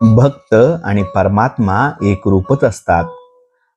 भक्त आणि परमात्मा एक रूपच असतात.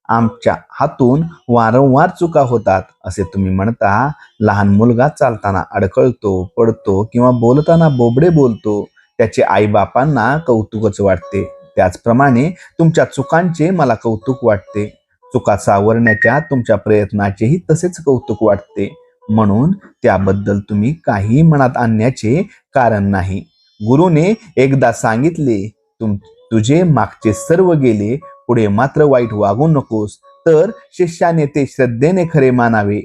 आमच्या हातून वारंवार चुका होतात असे तुम्ही म्हणता लहान मुलगा चालताना अडकळतो पडतो किंवा बोलताना बोबडे बोलतो त्याचे आईबापांना कौतुकच वाटते. त्याचप्रमाणे तुमच्या चुकांचे मला कौतुक वाटते. चुका सावरण्याच्या तुमच्या प्रयत्नाचेही तसेच कौतुक वाटते. म्हणून त्याबद्दल तुम्ही काही मनात आणण्याचे कारण नाही. गुरुने एकदा सांगितले तुम तुझे मागचे सर्व गेले पुढे मात्र वाईट वागू नकोस. तर शिष्याने ते श्रद्धेने खरे मानावे.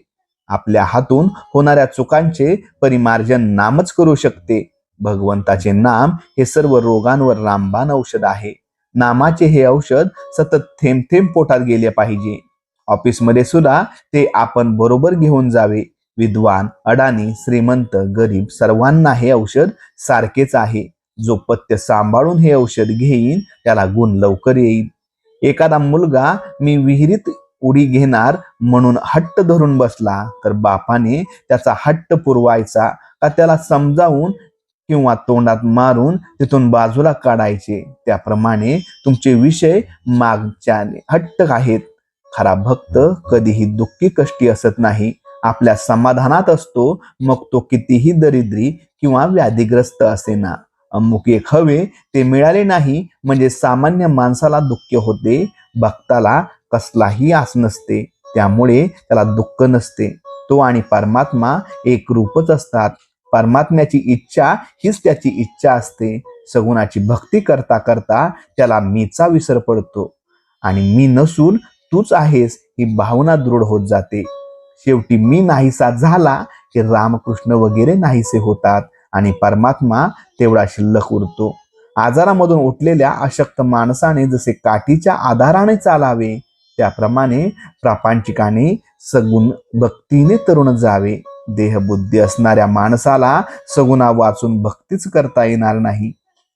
आपल्या हातून होणाऱ्या चुकांचे परिमार्जन नामच करू शकते. भगवंताचे नाम हे सर्व रोगांवर रामबाण औषध आहे. नामाचे हे औषध सतत थेंब थेंब पोटात गेले पाहिजे. ऑफिसमध्ये सुद्धा ते आपण बरोबर घेऊन जावे. विद्वान अडाणी श्रीमंत गरीब सर्वांना हे औषध सारखेच आहे. जो पथ्य सांभाळून हे औषध घेईन त्याला गुण लवकर येईल. एखादा मुलगा मी विहिरीत उडी घेणार म्हणून हट्ट धरून बसला तर बापाने त्याचा हट्ट पुरवायचा का त्याला समजावून किंवा तोंडात मारून तिथून बाजूला काढायचे? त्याप्रमाणे तुमचे विषय मागच्या हट्ट आहेत. खरा भक्त कधीही दुःखी कष्टी असत नाही. आपल्या समाधानात असतो मग तो कितीही दरिद्री किंवा व्याधीग्रस्त असेना अमुक एक हवे ते मिळाले नाही म्हणजे सामान्य माणसाला दुःख होते भक्ताला कसलाही आस नसते त्यामुळे त्याला दुःख नसते. तो आणि परमात्मा एक रूपच असतात. परमात्म्याची इच्छा हीच त्याची इच्छा असते. सगुणाची भक्ती करता करता त्याला मीचा विसर पडतो. आणि मी नसून तूच आहेस ही भावना दृढ होत जाते. शेवटी मी नाहीसा झाला की रामकृष्ण वगैरे नाहीसे होतात. आणि परमात्मा तेवढा शिल्लक उरतो. आजारामधून उठलेल्या अशक्त माणसाने जसे काठीच्या आधाराने चालावे त्याप्रमाणे प्रापांचिकाने सगुण भक्तीने तरुण जावे. देहबुद्धी असणाऱ्या माणसाला सगुणा वाचून भक्तीच करता येणार नाही.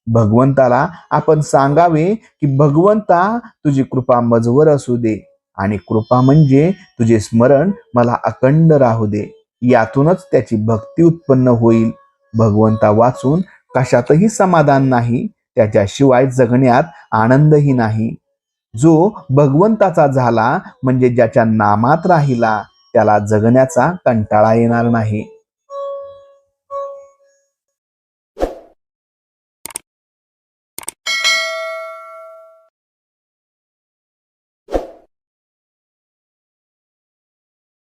भगवंताला आपण सांगावे की भगवंता तुझी कृपा मजवर असू दे आणि कृपा म्हणजे तुझे स्मरण मला अखंड राहू दे. यातूनच त्याची भक्ती उत्पन्न होईल. भगवंता वाचून कशातही समाधान नाही त्याच्याशिवाय जगण्यात आनंदही नाही. जो भगवंताचा झाला म्हणजे ज्याच्या नामात राहिला त्याला जगण्याचा कंटाळा येणार नाही.